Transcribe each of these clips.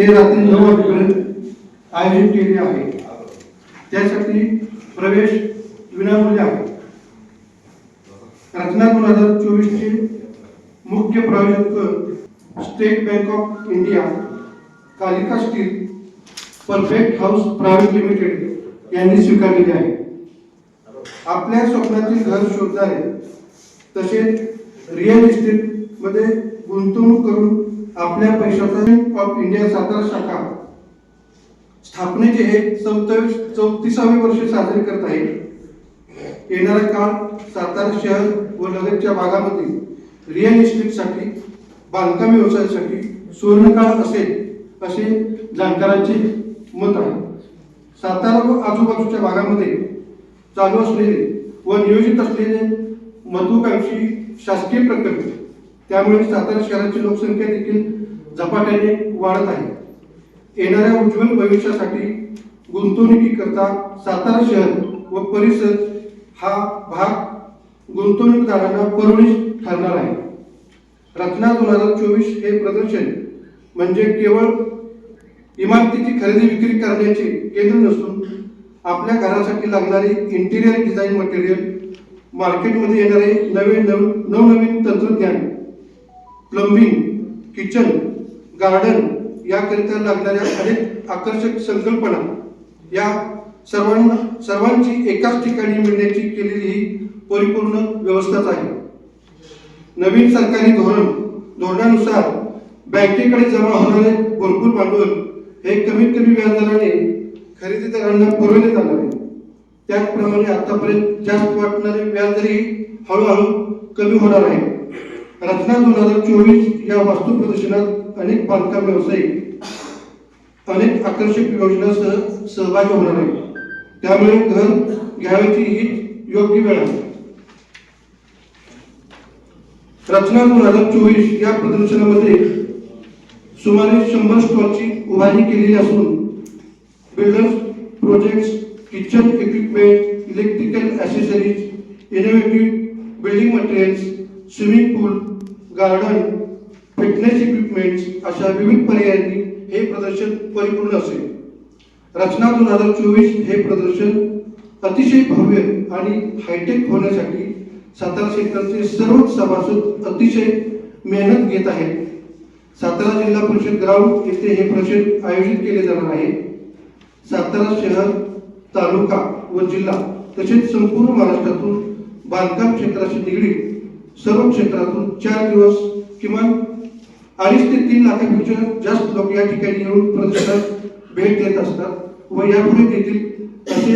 ते रात्री नऊ वाजेपर्यंत आयोजित केले आहे. त्यासाठी प्रवेश विनामूल्य आहे. रचना दोन हजार चोवीसचे मुख्य प्रायोजक state bank of India Kalika steel perfect house private limited यांनी स्वीकारलेली आहे. आपल्या स्वप्नातील घर शोधणारे तसेच रिअल इस्टेटमध्ये गुंतवणूक करून आपल्या पैशाचा बँक ऑफ इंडिया सातारा शाखा स्थापनेचे हे चौतीस चौतीसावे वर्ष साजरे करत आहे. येणारा काळ सातारा शहर व लगतच्या भागामध्ये रिअल इस्टेटसाठी बांधकाम व्यवसायासाठी सुवर्णकाळ असेल असे जाणकारांचे मत आहे. सातारा व आजूबाजूच्या भागामध्ये चालू असलेले व नियोजित असलेले महत्वाकांक्षी शासकीय प्रकल्प त्यामुळे सातारा शहराची लोकसंख्या देखील झपाट्याने वाढत आहे. येणाऱ्या उज्ज्वल भविष्यासाठी गुंतवणुकीकरता सातारा शहर व परिसर हा भाग गुंतवणूकदारांना परवडीस ठरणार आहे. रचना दोन हजार चोवीस हे प्रदर्शन म्हणजे केवळ इमारतीची खरेदी विक्री करण्याचे केंद्र नसून आपल्या घरासाठी लागणारे इंटिरियर डिझाईन मटेरियल मार्केटमध्ये येणारे नवे नव नवनवीन तंत्रज्ञान प्लंबिंग किचन गार्डन याकरिता लागणाऱ्या अनेक आकर्षक संकल्पना. या सर्वांना सर्वांची एकाच ठिकाणी मिळण्याची केलेली ही परिपूर्ण व्यवस्थाच आहे. नवीन सरकारी धोरण धोरणानुसार बँकेकडे जमा होणारे भरपूर भांडवल हे कमीत कमी व्याजदराने खरेदीदारांना पुरवले जाणार आहे. त्याचप्रमाणे आतापर्यंत जास्त वाटणारे व्याजदरही हळूहळू कमी होणार आहे. रचना दोन हजार चोवीस या वास्तू प्रदर्शनात अनेक बांधकाम व्यावसायिक अनेक आकर्षक योजनांसह सहभागी होणार आहे त्यामुळे घर घ्यावयाची ही योग्य वेळ आहे. रचना दोन हजार चोवीस या प्रदर्शनामध्ये सुमारे शंभर स्टॉलची उभारणी केलेली असून builders projects kitchen equipment electrical accessories innovative building materials swimming pool garden fitness equipments अशा विविध पर्यायांनी हे प्रदर्शन परिपूर्ण असेल. रचना दोन हजार चोवीस हे प्रदर्शन अतिशय भव्य आणि हायटेक होण्यासाठी सातारा सेक्टरचे सर्वच सभासद अतिशय मेहनत घेत आहेत. सातारा जिल्हा परिषद ग्राउंड येथे हे प्रदर्शन आयोजित केले जाणार आहे. सातारा शहर तालुका व जिल्हा तसेच संपूर्ण महाराष्ट्रातून बांधकाम क्षेत्राशी निगडीत सर्व क्षेत्रातून चार दिवस किमान अडीच ते तीन लाखापेक्षा जास्त लोक या ठिकाणी येऊन प्रदर्शनात भेट देत असतात व यापुढे देखील असे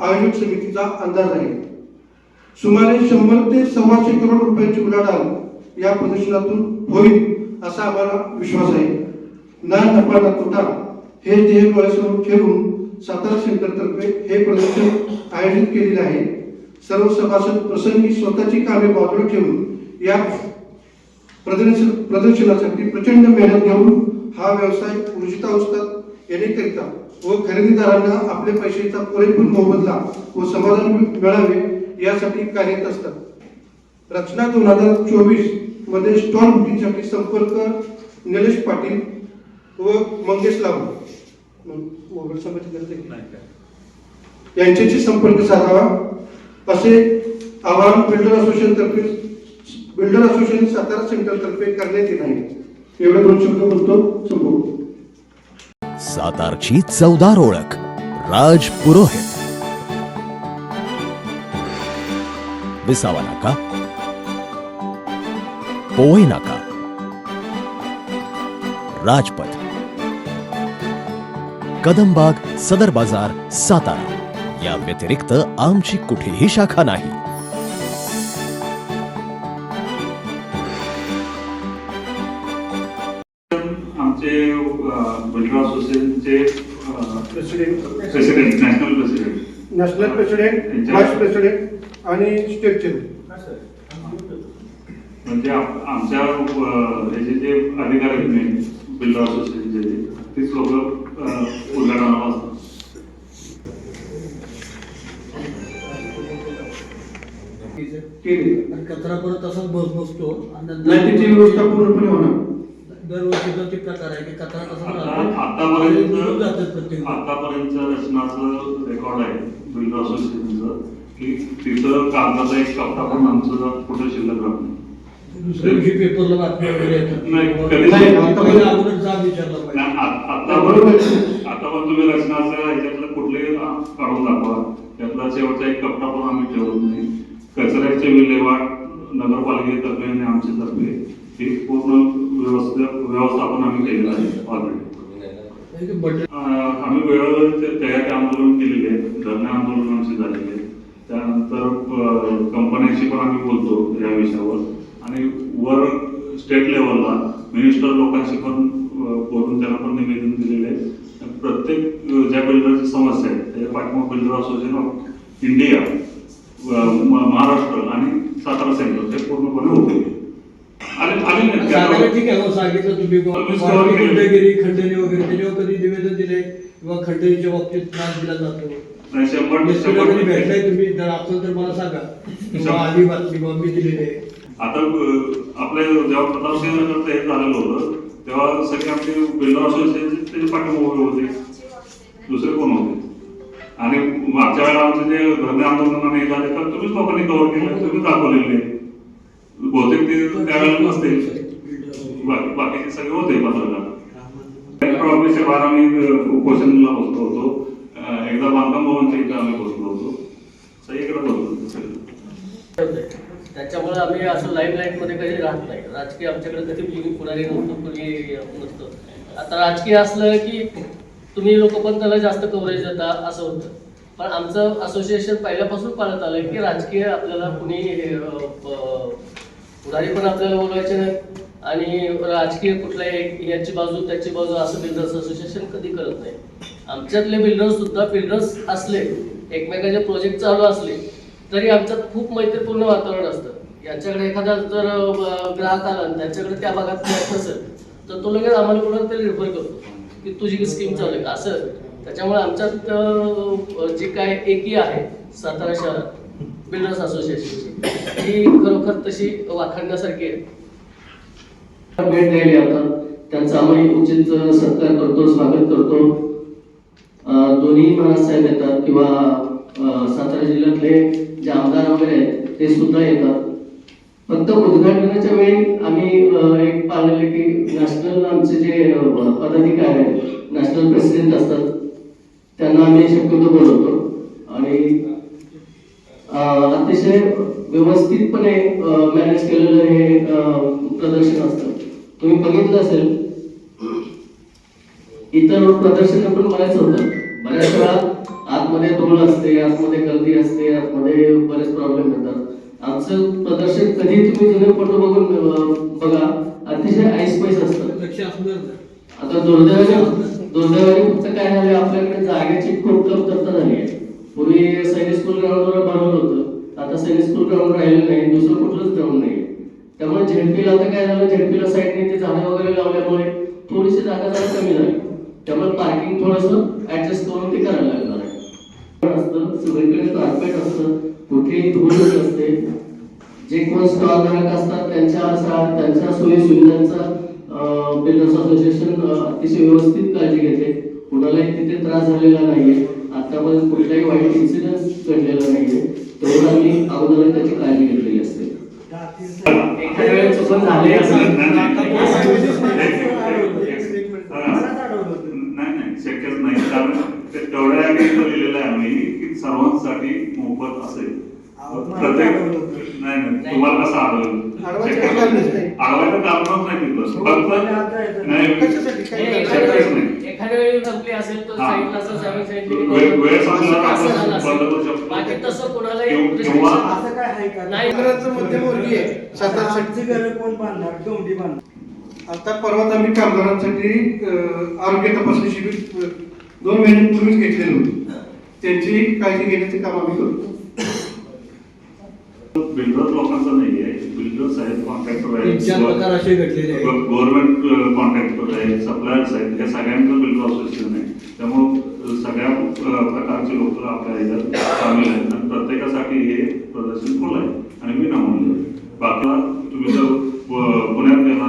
आयोजक समितीचा अंदाज आहे. सुमारे शंभर ते सव्वाशे करोड रुपयांची उलाढाल या प्रदर्शनातून होईल असा आम्हाला विश्वास आहे. ना नफा ना तोटा हे ध्येय डोळ्यासमोर ठेवून सातारा सेंटरतर्फे हे प्रदर्शन आयोजित केलेले आहे. सर्व सभासद प्रसंगी स्वतःची कामे बाजूला ठेवून या प्रदर्शन प्रदर्शनासाठी प्रचंड मेहनत घेऊन हा व्यवसाय ऊर्जितावस्थात येण्याकरिता व खरेदीदारांना आपल्या पैशाचा पुरेपूर मोबदला व समाधान मिळावे यासाठी कार्यरत असतात. रचना दोन हजार चोवीसमध्ये स्टॉल बुकिंगसाठी संपर्क निलेश पाटील व मंगेश लावू मोबाईल? यांच्याशी संपर्क साधावा. असे आवाहन बिल्डर असोसिएशन तर्फे बिल्डर असोसिएशन सातारा सेंटर तर्फे करण्यात येत आहे. एवढे दोन शब्द बोलतो संभव सातारची चौदार ओळख राज पुरोहित. विसावा नाका. पोवई नाका. राजपथ. कदमबाग सदर बाजार सातारा. या व्यतिरिक्त आमची कुठेही शाखा नाही. आमचे president president national president national president vice president आणि स्टेट चेअरमन म्हणजे आप- आमच्या अ, ह्याचे जे अधिकारी आहेत बिल्डर असोसिएशनचे तीच लोक उद्घाटनाला असतात. केली आणि कचरा परत तसाच बस बसतो आणि नाही त्याची व्यवस्था पूर्णपणे होणार. दरवर्षीचा ते प्रकार आहे की कचरा तसाच आता-. आतापर्यंत निघून जातात प्रत्येक आतापर्यंत रचनाचं रेकॉर्ड आहे बिल्डर असोसिएशनचं की तिथं कागदाचा एक कप्पा पण आमचं कुठे शिल्लक राहत नाही. दुसऱ्या दिवशी पेपरला बातम्या वगैरे येतात. नाही, कधीच नाही, पहिला आतापर्यंत- अगोदर जाब विचारला पाहिजे. नाही, आ- आता बरोबर आहे. आता पण तुम्ही रचनाचं ह्याच्यातलं कुठलेही आ, काढून दाखवा. त्यातला शेवटचा एक कप्पा पण आम्ही ठेवत नाही. कचऱ्याचे विल्हेवाट नगरपालिकेतर्फे आणि आमच्यातर्फे ही पूर्ण व्यवस्था व्यवस्थापन आम्ही केलेलं आहे ऑलरेडी आम्ही वेळोवेळी ते तयारी आंदोलन केलेले आहे. धरणे आंदोलन आमचे झालेले आहे. त्यानंतर कंपन्यांशी पण आम्ही बोलतो या विषयावर. आणि वर स्टेट लेवलला मिनिस्टर लोकांशी पण बोलून त्यांना पण निवेदन दिलेले आहे. प्रत्येक ज्या बिल्डरची समस्या आहे त्याच्या पाठिंबा builder association of India Maharashtra आणि सातारा सेंटर ते पूर्णपणे होते ठीक आहे सांगितलं तुम्ही. खंडगिरी खंडणी वगैरे त्याच्यावर कधी निवेदन दिले किंवा खंडणीच्या बाबतीत त्रास दिला जातो? कधी भेटलाय. तुम्ही? जर असेल तर मला सांगा. आधी बातमी दिलेली आहे. आता जेव्हा हे झालेलं होतं तेव्हा सगळे आमचे बिल्डर त्याचे उभे होते. दुसरे कोण होते? आणि मागच्या वेळेला आमचे जे धरणे आंदोलन झाले तर तुम्हीच लोकांनी कव्हर केलं तुम्ही दाखवलेले बहुतेक ते त्यावेळेला नसते. बाकीचे सगळे होते पत्रकार. ऑफिसच्या बाहेर आम्ही उपोषणला बसलो होतो. एकदा बांधकाम भवनच्या इथं आम्ही बसलो होतो. सगळीकडे बसलो होतो त्याच्यामुळे आम्ही असं लाईव्ह लाईफमध्ये कधी राहत नाही. राजकीय आमच्याकडे कधी कुणी पुढारी नसतो कुणी नसतं. आता राजकीय असलं की तुम्ही लोक पण त्याला जास्त कव्हरेज देता असं होतं. पण आमचं असोसिएशन पहिल्यापासून पाळत आलं की राजकीय आपल्याला कुणी अं, पण आपल्याला बोलवायचे नाही आणि राजकीय कुठल्याही याची बाजू त्याची बाजू असं बिल्डर्स असोसिएशन कधी करत नाही. आमच्यातले बिल्डर्स सुद्धा बिल्डर्स असले एकमेकाचे प्रोजेक्ट चालू असले तरी आमच्यात खूप मैत्रीपूर्ण वातावरण असतं. यांच्याकडे एखादा जर ग्राहक आला आणि त्यांच्याकडे त्या भागात असेल तर तो लगेच आम्हाला कोणाला तरी रेफर करतो. की तुझी स्कीम चालू आहे का? असं. त्याच्यामुळे आमच्यात जी काय एकी आहे सातारा शहरात बिल्डर्स असोसिएशनची ही खरोखर तशी वाखाणण्यासारखी आहे. भेट द्यायला येतात त्यांचा आम्ही उचित सत्कार करतो स्वागत करतो. दोन्ही महाराज साहेब येतात किंवा सातारा जिल्ह्यातले जे आमदार वगैरे आहेत ते सुद्धा येतात. फक्त उद्घाटनाच्या वेळी आम्ही एक पाहिलेलं की नॅशनल आमचे जे पदाधिकारी आहेत नॅशनल प्रेसिडेंट असतात त्यांना आम्ही शक्यतो बोलवतो. आणि अतिशय व्यवस्थितपणे मॅनेज केलेलं हे प्रदर्शन असतं. तुम्ही बघितलं असेल इतर प्रदर्शन पण बऱ्याच होतात. बऱ्याच वेळा आतमध्ये धूळ असते आतमध्ये गर्दी असते आतमध्ये बरेच प्रॉब्लेम येतात आमचं प्रदर्शन कधी तुम्ही जुने फोटो बघून बघा. अतिशय असतं. लक्ष असणार नाही. आता. दुर्दैवाने दुर्दैवाने फक्त काय झाले आपल्याकडे जागेची खूप कमतरता झाली आहे. पूर्वी सैनिक स्कूल ग्राउंडवर बनवलं होतं. आता सैनिक स्कूल ग्राउंड राहिलं नाही. दुसरं कुठलंच ग्राउंड नाही त्यामुळे झेडपीला आता काय झालं? झेडपीला साईडने ते झाडं वगैरे लावल्यामुळे थोडीशी जागा जरा कमी झाली. त्यामुळे पार्किंग थोडंसं ऍडजस्ट करून ते करायला लागणार आहे. असतं सगळीकडे कार्पेट असतं. कुठेही धूळ नसते. जे कोण स्टॉल धारक असतात त्यांच्या त्यांच्या सोयी सुविधांचा बिल्डर्स असोसिएशन अतिशय व्यवस्थित काळजी घेते. कुणालाही तिथे त्रास झालेला नाहीये. आतापर्यंत कुठलाही वाईट इन्सिडन्स घडलेला नाहीये. तेवढं आम्ही अगोदर त्याची काळजी घेतलेली असते. एखाद्या वेळेस चुकून झाले असेल नाही नाही शक्यच नाही कारण ते तेवढ्या यादीत लिहिलेलं आहे आम्ही की सर्वांसाठी मोफत असेल प्रत्येक नाही तुम्हाला कसं आढळलं काही कारणच नाही. तिथं. फक्त नाही कशासाठी? काही नाही, एखाद्या वेळी संपली असेल तर हा. असं सांगितलं वेळ- संपला. बाकी तसं असं काय आहे का? नाही. मध्यमवर्गीय घरं कोण बांधणार? आता परवाच आम्ही कामगारांसाठी आरोग्य तपासणी शिबिर दोन महिन्यांपूर्वीच घेतलेलं होतं. त्यांची काळजी घेण्याचे काम आम्ही करतो. बिल्डर लोकांचं आहेत. कॉन्ट्रॅक्टर आहेत. गव्हर्नमेंट कॉन्ट्रॅक्टर आहेत आहेत. हे सगळ्यांचं बिल्डर असोसिएशन आहे त्यामुळं सगळ्या प्रकारचे लोक आपल्या ह्याच्यात सामील आहेत. आणि प्रत्येकासाठी हे प्रदर्शन खुलं आहे. आणि मी नामवलं बाकी तुम्ही जर पुण्यात गेला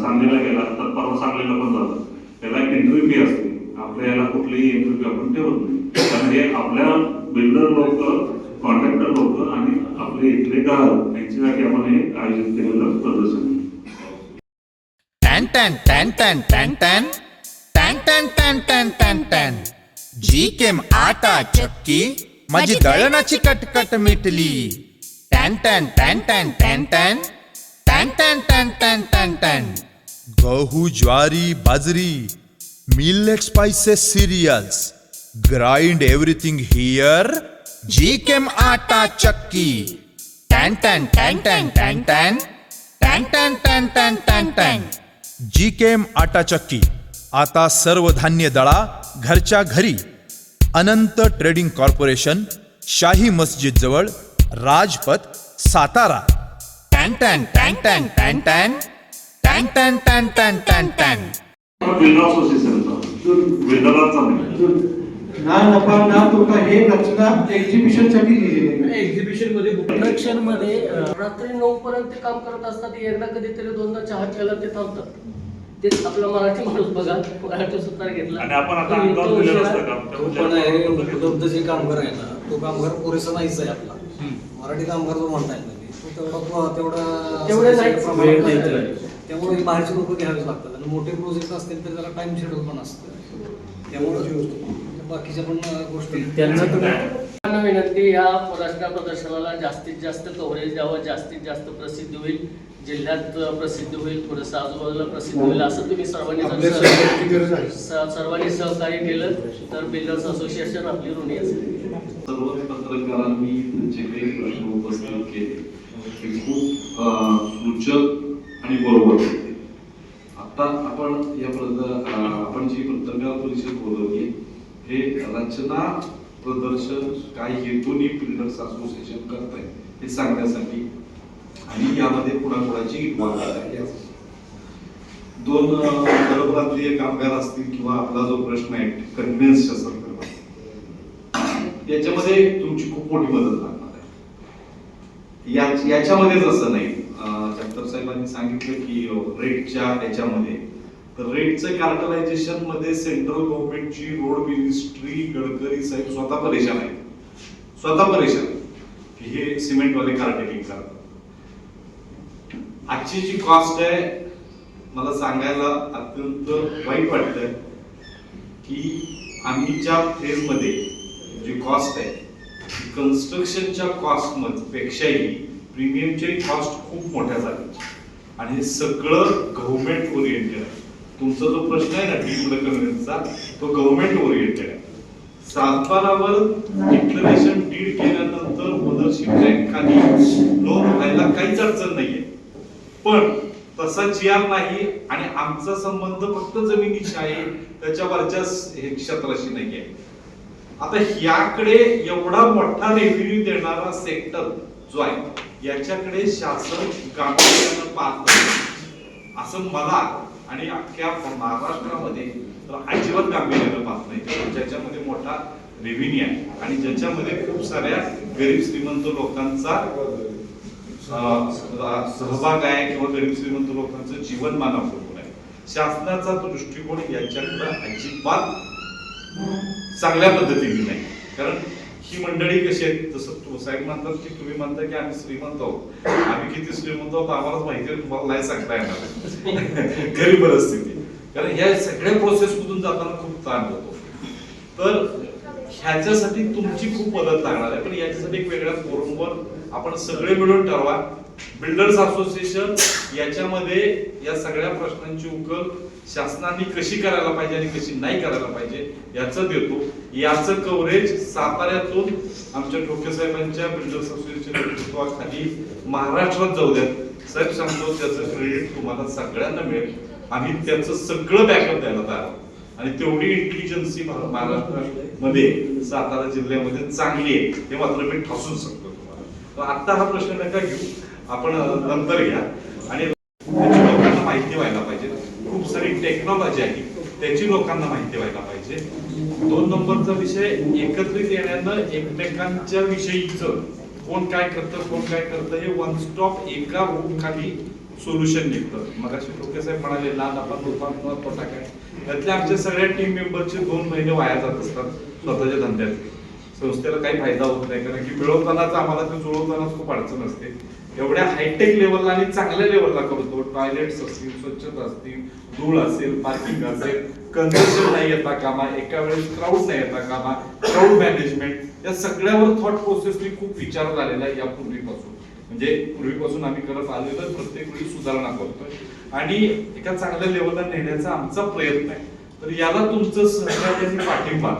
सांगलीला गेला तर परवा सांगलीला पण जाता. त्याला एक एंट्री फी असते. आपल्या याला कुठलीही एंट्री फी आपण ठेवत नाही. कारण हे आपल्या बिल्डर लोक कॉन्ट्रॅक्टर लोक आणि आपले इथले ग्राहक यांच्यासाठी आपण हे आयोजित केलेलं प्रदर्शन. टॅन टॅन टॅन टॅन टॅन टॅन टॅन टॅन टॅन टॅन टॅन टॅन जी केम आटा चक्की माझी दळणाची कटकट मिटली टॅन टॅन टॅन टॅन टॅन टॅन टॅन टॅन टॅन टॅन टॅन टॅन गहू ज्वारी बाजरी millet spices cereals grind everything here जी केम आटा चक्की टॅन टॅन टॅन टॅन टॅन टॅन टॅन टॅन टॅन टॅन टॅन टॅन जी केम आटा चक्की आता सर्व धान्य दळा घरच्या घरी अनंत ट्रेडिंग कॉर्पोरेशन शाही मस्जिद जवळ राजपथ सातारा टॅन टॅन टॅन टॅन टॅन टॅन टॅन टॅन टॅन टॅन टॅन टॅन ना नफा ना तोटा हे रचना एक्झिबिशनसाठी लिहिलेली आहे एक्झिबिशनमध्ये बुक प्रोडक्शनमध्ये रात्री नऊ पर्यंत ते काम करत असतात एकदा कधीतरी दोनदा चहा प्यायला ते थांबतात तेच आपला मराठी माणूस बघा मराठी सुतार घेतला आणि आपण आता अंगावर दिलेलं असतं. काम पण उपलब्ध जे कामगार आहे ना तो कामगार पुरेसा नाहीच आहे आपला मराठी कामगार जो म्हणताय तुम्ही तो तेवढा तेवढा तेवढे नाहीच. प्रमाणात वेळ नाही. नाही. त्यामुळे बाहेरचे लोक घ्यावेच लागतात आणि मोठे प्रोजेक्ट असतील तर त्याला टाइम शेड्यूल पण असतं त्यामुळे बाकीच्या पण गोष्टी. त्यांना तुम्ही विनंती या रचना प्रदर्शनाला जास्तीत जास्त कव्हरेज द्यावं जास्तीत जास्त प्रसिद्धी होईल. जिल्ह्यात प्रसिद्धी होईल थोडंसं आजूबाजूला प्रसिद्ध होईल असं तुम्ही सर्वांनी सर्वांनी सहकार्य केलं. तर बिल्डर्स असोसिएशन आपली ऋणी असेल सर्व पत्रकारांनी जे काही प्रश्न उपस्थित केले. ते खूप सूचक आणि बरोबर होते. आता आपण या आपण जी पत्रकार परिषद बोलवली हे रचना प्रदर्शन काय हेतूने बिल्डर्स असोसिएशन करत आहे हे सांगण्यासाठी. आणि यामध्ये कुणाकुणाची इन्व्हॉल्व आहे? दोन परप्रांतीय कामगार असतील किंवा आपला जो प्रश्न आहे कन्व्हिन्सच्या संदर्भात. याच्यामध्ये तुमची खूप मोठी मदत लागणार आहे. याच्यामध्येच असं नाही. डॉक्टर साहेबांनी सांगितलं की रेटच्या याच्यामध्ये रेटचं कार्टलायझेशनमध्ये सेंट्रल गव्हर्नमेंटची रोड मिनिस्ट्री गडकरी साहेब स्वतः परेशान आहेत. स्वतः परेशान की हे सिमेंटवाले कार्टेलिंग करतात आजची जी कॉस्ट आहे मला सांगायला अत्यंत वाईट वाटतंय की आम्ही ज्या फेजमध्ये जी कॉस्ट आहे कन्स्ट्रक्शनच्या कॉस्ट पेक्षाही प्रीमियमची कॉस्ट खूप मोठ्या झाली आणि हे सगळं गव्हर्नमेंट ओरिएंटेड आहे. तुमचा जो प्रश्न आहे ना डीमड करण्याचा तो गव्हर्नमेंट ओरिएंटेड आहे. सातबारावर डिक्लरेशन डीड केल्यानंतर मदरशिप बँकांनी लोन व्हायला काहीच अडचण नाहीये. पण तसा जी आर नाही आणि आमचा संबंध फक्त जमिनीशी आहे त्याच्यावरच्या हे क्षेत्राशी नाहीये. आता याकडे एवढा मोठा रेव्हेन्यू देणारा सेक्टर जो आहे याच्याकडे शासन गांभीर्यानं पाहत असं मला आणि अख्ख्या महाराष्ट्रामध्ये तर अजिबात गांभीर्यानं पाहत नाही. ज्याच्यामध्ये मोठा रेव्हेन्यू आहे. आणि ज्याच्यामध्ये खूप साऱ्या गरीब श्रीमंत लोकांचा सहभाग आहे किंवा गरीब श्रीमंत लोकांचं जीवनमान अवलंबून आहे. शासनाचा दृष्टिकोन याच्याकडं अजिबात चांगल्या पद्धतीने नाही. कारण ही मंडळी कशी आहेत? जसं तू साहेब म्हणतात की तुम्ही म्हणता की आम्ही श्रीमंत आहोत. आम्ही किती श्रीमंत आहोत आम्हालाच माहिती आहे तुम्हाला नाही सांगता येणार. गरीब परिस्थिती. कारण या सगळ्या प्रोसेस मधून जाताना खूप ताण होतो. तर ह्याच्यासाठी तुमची खूप मदत लागणार आहे. पण याच्यासाठी एक वेगळ्या फोरमवर आपण सगळे मिळून ठरवा. बिल्डर्स असोसिएशन याच्यामध्ये या सगळ्या प्रश्नांची उकल शासनाने कशी करायला पाहिजे आणि कशी नाही करायला पाहिजे याचं देतो. याचं कव्हरेज साताऱ्यातून आमच्या ठोके साहेबांच्या बिल्डर्स असोसिएशन नेतृत्वाखाली महाराष्ट्रात जाऊ द्या. साहेब सांगतो त्याचं क्रेडिट तुम्हाला सगळ्यांना मिळेल. आम्ही त्याचं सगळं बॅकअप द्यायला तयार आणि तेवढी इंटेलिजन्सी महाराष्ट्रामध्ये सातारा जिल्ह्यामध्ये चांगली आहे. हे मात्र मी ठासून सांगतो तुम्हाला. आता हा प्रश्न नका घेऊ. आपण नंतर घ्या. आणि माहिती व्हायला पाहिजे. सारी टेक्नॉलॉजी आहे. त्याची लोकांना माहिती व्हायला पाहिजे. दोन नंबरचा विषय एकत्रित येण्यानं एकमेकांच्या विषयीचं कोण काय करतं कोण काय करतं हे वन स्टॉप एका रूम खाली सोल्युशन निघतं. मग अशी टोके साहेब म्हणाले लाल आपण लोकांना तोटा काय? त्यातल्या आमच्या सगळ्या टीम मेंबरचे दोन महिने वाया जात असतात स्वतःच्या धंद्यात. संस्थेला काही फायदा होत नाही. कारण की मिळवतानाच आम्हाला ते जुळवतानाच खूप अडचण असते. एवढ्या हायटेक लेवलला आणि चांगल्या लेवलला करतो टॉयलेट्स असतील स्वच्छता असतील धूळ असेल पार्किंग असेल कन्सेशन नाही येता कामा एका वेळेस क्राऊड नाही येता कामा क्राऊड मॅनेजमेंट या सगळ्यावर थॉट प्रोसेसनी खूप विचार झालेला आहे यापूर्वीपासून म्हणजे पूर्वीपासून आम्ही करत आलेलो प्रत्येक वेळी सुधारणा करतोय. आणि एका चांगल्या लेवलला नेण्याचा आमचा प्रयत्न आहे. तर याला तुमचं सहकार्य पाठिंबा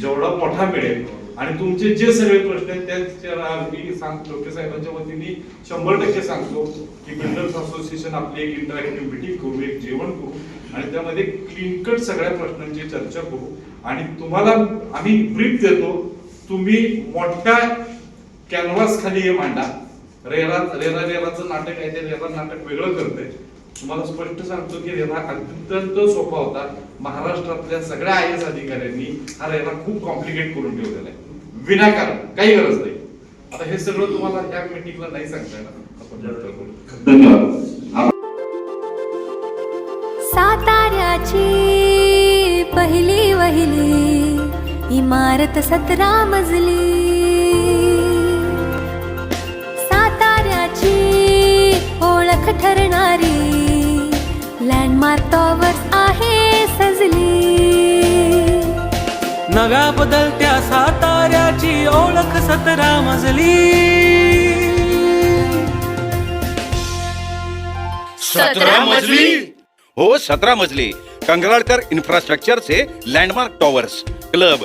जेवढा मोठा मिळेल आणि तुमचे जे सगळे प्रश्न आहेत त्या मी सांगतो डॉक्टर साहेबांच्या वतीने शंभर टक्के सांगतो की बिल्डर्स असोसिएशन आपली एक इंटरॅक्टिव्ह मिटिंग करू एक जेवण करू. आणि त्यामध्ये क्लिनकट सगळ्या प्रश्नांची चर्चा करू. आणि तुम्हाला आम्ही ब्रीफ देतो तुम्ही मोठ्या कॅनव्हास खाली हे मांडा. रेरा रेरा रेराचं नाटक आहे ते रेरा नाटक वेगळं करतंय. तुम्हाला स्पष्ट सांगतो की रेरा अत्यंत सोपा होता. महाराष्ट्रातल्या सगळ्या आय एस अधिकाऱ्यांनी हा रेरा खूप कॉम्प्लिकेट करून ठेवलेला आहे. विनाकारण काही गरज नाही. आता हे सगळं तुम्हाला या मीटिंगला नाही सांगता येणार. आपण. धन्यवाद. साताऱ्याची पहिली वहिली इमारत सतरा मजली साताऱ्याची ओळख ठरणारी लँडमार्क टॉवर आहे सजली. नव्या बदलत्या साताऱ्याची ओळख सतरा मजली. सतरा मजली. हो सतरा मजली. Kangralkar इन्फ्रास्ट्रक्चरचे landmark towers club